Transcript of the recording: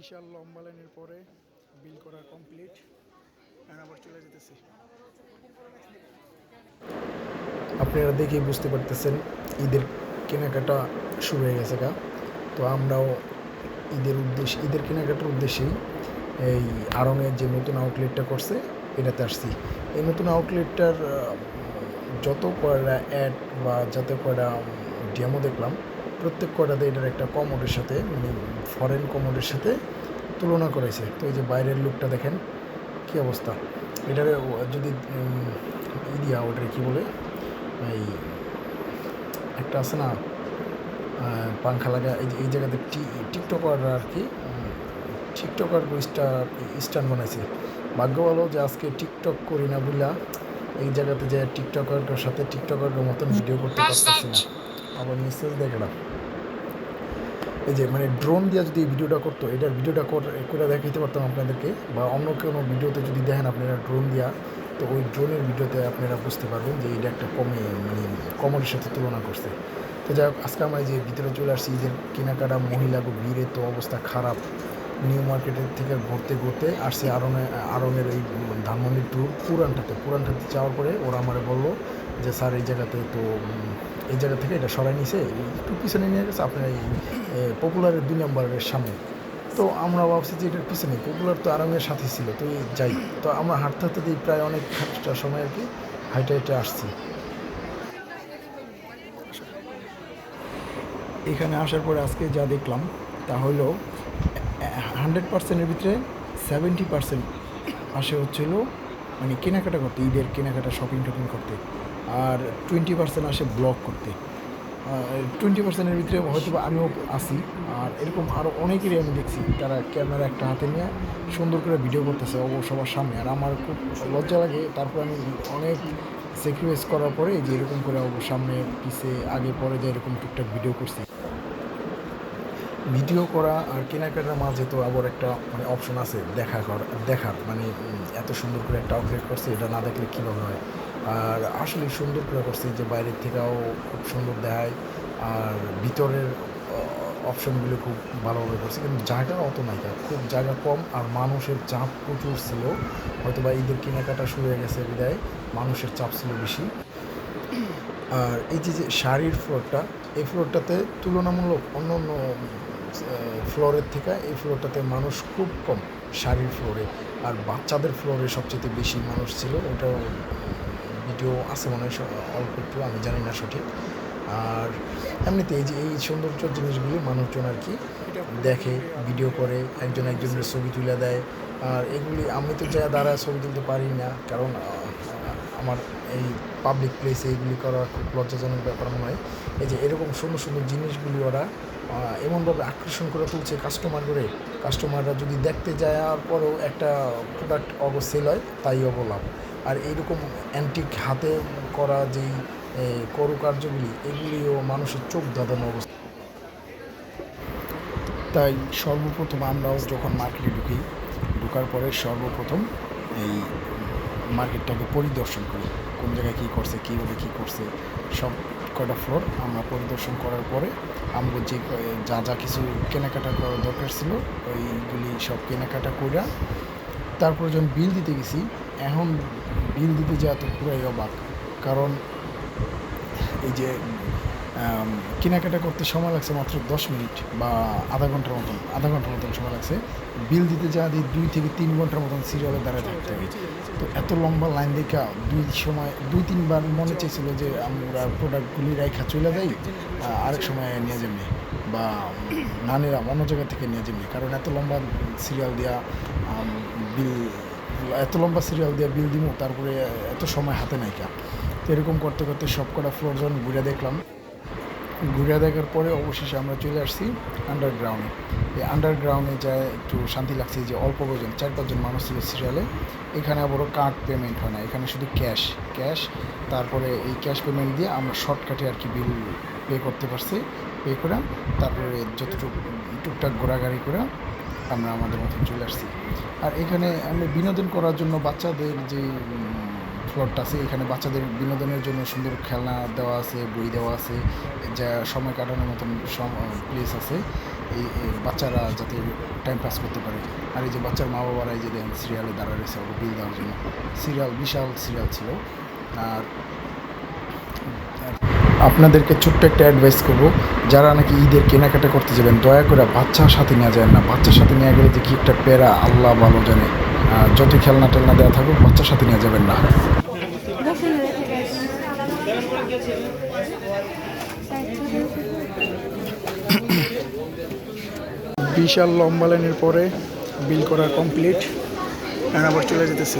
বিশাল লম্বা লাইনের পরে বিল করা কমপ্লিট। আবার চলে যেতেছি। আপনারা দেখে বুঝতে পারতেছেন, ঈদের কেনাকাটা শুরু হয়ে গেছে গা। তো আমরাও ঈদের উদ্দেশ্যে ঈদের কেনাকাটার উদ্দেশ্যেই এই আরঙের যে নতুন আউটলেটটা করছে, এটাতে আসছি। এই নতুন আউটলেটটার যত কয়টা অ্যাড বা যত কয়টা ডেমো দেখলাম প্রত্যেক কটাতে এটার একটা কমোডের সাথে মানে ফরেন কমোডের সাথে তুলনা করেছে। তো এই যে বাইরের লুকটা দেখেন কী অবস্থা? এটার যদি দিয়া ওটার কী বলে? এই একটা আছে না পাংখা লাগা এই যে এই জায়গাতে টি- টিকটকার আর কি টিকটকার স্টার স্টান বানাইছে। ভাগ্য ভালো যে আজকে টিকটক করি না বুঝলা এই জায়গাতে যে টিকটকার সাথে টিকটকার মতন ভিডিও করতে পারতেছি না। আবার মেসেজ দেখলাম এই যে মানে ড্রোন দিয়ে যদি ভিডিওটা করতো, এটার ভিডিওটা কর- দেখাইতে পারতাম আপনাদেরকে, বা অন্য কোনো ভিডিওতে যদি দেখেন আপনারা ড্রোন দিয়া, তো ওই ড্রোনের ভিডিওতে আপনারা বুঝতে পারবেন যে এটা একটা কমে মানে কমরের সাথে তুলনা করছে। তো যাই হোক, আজকে আমরা যে ভিতরে চলে আসছি যে কেনাকাটা মহিলা ভিড়ে তো অবস্থা খারাপ। নিউ মার্কেটের থেকে ঘুরতে ঘুরতে আসছি আরনে আরনের এই ধানমন্ডির ট্যুর পুরানটাতে। পুরানটাতে যাওয়ার পরে ওরা আমার বলল যে স্যার এই জায়গাতে তো এই জায়গা থেকে এটা সরাই নিছে, একটু পিছনে নিয়ে গেছে, আপনার এই পপুলারের দুই নম্বরের সামনে। তো আমরা ভাবছি যে এটার পিছনে পপুলার তো আরামের সাথে ছিল, তো যাই। তো আমরা হাঁটতে হাঁটতে প্রায় অনেক খানিকটা সময় আর কি, হাইটে হাইটে আসছি। এখানে আসার পরে আজকে যা দেখলাম, তা হলো হান্ড্রেড পার্সেন্টের ভিতরে সেভেন্টি পার্সেন্ট আসে হচ্ছিল মানে কেনাকাটা করতে, ঈদের কেনাকাটা শপিং টপিং করতে। আর টোয়েন্টি পার্সেন্ট আসে ব্লগ করতে। টোয়েন্টি পার্সেন্টের ভিতরে হয়তো আমিও আসি আর এরকম আরও অনেকেরই আমি দেখছি, তারা ক্যামেরা একটা হাতে নিয়ে সুন্দর করে ভিডিও করতেছে অবশ্য সবার সামনে। আর আমার খুব লজ্জা লাগে, তারপর আমি অনেক স্যাক্রিফাইস করার পরে যে এরকম করে অবশ্য সামনে, পিছে, আগে, পরে যে এরকম টুকটাক ভিডিও করছি। ভিডিও করা আর কেনাকাটার মাঝে তো আবার একটা মানে অপশন আছে, দেখা কর, দেখার। মানে এত সুন্দর করে একটা আউটলেট করছে, এটা না দেখলে কীভাবে হয়? আর আসলে সুন্দর করে করছে যে বাইরের থেকেও খুব সুন্দর দেখায়। আর ভিতরের অপশনগুলো খুব ভালোভাবে করছে। কিন্তু জায়গা অত নাই খুব জায়গা কম আর মানুষের চাপ প্রচুর ছিল। হয়তো বা ঈদের কেনাকাটা শুরু হয়ে গেছে বিদায়। মানুষের চাপ ছিল বেশি। আর এই যে যে শাড়ির ফ্লোরটা এই ফ্লোরটাতে তুলনামূলক অন্য অন্য ফ্লোরের থেকে এই ফ্লোরটাতে মানুষ খুব কম শাড়ির ফ্লোরে আর বাচ্চাদের ফ্লোরে সবচেয়ে বেশি মানুষ ছিল। ওটাও ভিডিও আছে মনে হয় অল্প একটু, আমি জানি না সঠিক। আর এমনিতে এই যে, এই সৌন্দর্য জিনিসগুলি মানুষজন আর কি দেখে ভিডিও করে, একজন একজনের ছবি তুলে দেয়। আর এগুলি আমি তো যা দ্বারা ছবি তুলতে পারি না, কারণ আমার এই পাবলিক প্লেসে এগুলি করা খুব লজ্জাজনক ব্যাপার মনে হয়। এই যে, এরকম সুন্দর সুন্দর জিনিসগুলি ওরা এমনভাবে আকর্ষণ করে তুলছে কাস্টমার করে। কাস্টমাররা যদি দেখতে যায়, আর পরেও একটা প্রোডাক্ট অগ সেল হয়, তাই অবলাভ। আর এইরকম অ্যান্টিক হাতে করা এ, করুকার্যগুলি এগুলিও মানুষের চোখ দাদানো অবস্থা। তাই সর্বপ্রথম আমরাও যখন মার্কেটে ঢুকি ঢোকার পরে সর্বপ্রথম এই মার্কেটটাকে পরিদর্শন করি। কোন জায়গায় কী করছে কীভাবে কী করছে সব কটা ফ্লোর আমরা পরিদর্শন করার পরে আমরা যে যা যা কিছু কেনাকাটা করার দরকার ছিল ওইগুলি সব কেনাকাটা কইরা তারপরে যখন বিল দিতে গেছি এখন বিল দিতে যাওয়া তো পুরাই অবাক। কারণ এই যে কেনাকাটা করতে সময় লাগছে মাত্র দশ মিনিট বা আধা ঘণ্টার মতন, আধা ঘণ্টার মতন সময় লাগছে। বিল দিতে যা দিয়ে দুই থেকে তিন ঘণ্টার মতন সিরিয়ালে দাঁড়ায় থাকতে হবে তো এত লম্বা লাইন দেখা দুই সময়, দুই তিনবার মনে চেয়েছিল যে আমরা প্রোডাক্টগুলি রাইখা চলে যাই আরেক সময় নিয়ে যাবে বা না নিলাম অন্য জায়গা থেকে নিয়ে যাবে কারণ এত লম্বা সিরিয়াল দেওয়া বিল এত লম্বা সিরিয়াল দিয়ে বিল দিব তারপরে এত সময় হাতে নাই নাইকা তো এরকম করতে করতে সব কটা ফ্লোর যখন ঘুরে দেখলাম। ঘুরে দেখার পরে অবশেষে আমরা চলে আসছি আন্ডারগ্রাউন্ডে এই আন্ডারগ্রাউন্ডে যায় একটু শান্তি লাগছে যে অল্প কজন, চার পাঁচজন মানুষ ছিল সিরিয়ালে এখানে আবারও কার্ড পেমেন্ট হয় না, এখানে শুধু ক্যাশ ক্যাশ তারপরে এই ক্যাশ পেমেন্ট দিয়ে আমরা শর্টকাটে আর কি বিল পে করতে পারছি পে করে, তারপরে যতটুকু, টুকটাক ঘোরাঘুরি করে আমরা আমাদের মতন চলে আসছি। আর এখানে আমি বিনোদন করার জন্য বাচ্চাদের যে ফ্লোরটা আছে, এখানে বাচ্চাদের বিনোদনের জন্য সুন্দর খেলনা দেওয়া আছে, বই দেওয়া আছে, যা সময় কাটানোর মতন প্লেস আছে। এই এই বাচ্চারা যাতে টাইম পাস করতে পারে। আর এই যে বাচ্চার মা বাবারা এই যে দেন সিরিয়ালে দাঁড়া রয়েছে বিল দেওয়ার জন্য। সিরিয়াল বিশাল সিরিয়াল ছিল। আর আপনাদেরকে ছোট্ট একটা অ্যাডভাইস করব। যারা নাকি ঈদের কেনাকাটা করতে যাবেন, দয়া করে বাচ্চার সাথে নিয়ে যায় না। বাচ্চার সাথে নিয়ে গেলে যে কি একটা প্যারা, আল্লাহ ভালো জানে। যত খেলনা টেলনা দেওয়া থাকুক, বাচ্চার সাথে নিয়ে যাবেন না। বিশাল লম্বা লাইনের পরে বিল করা কমপ্লিট আবার চলে যেতেছে।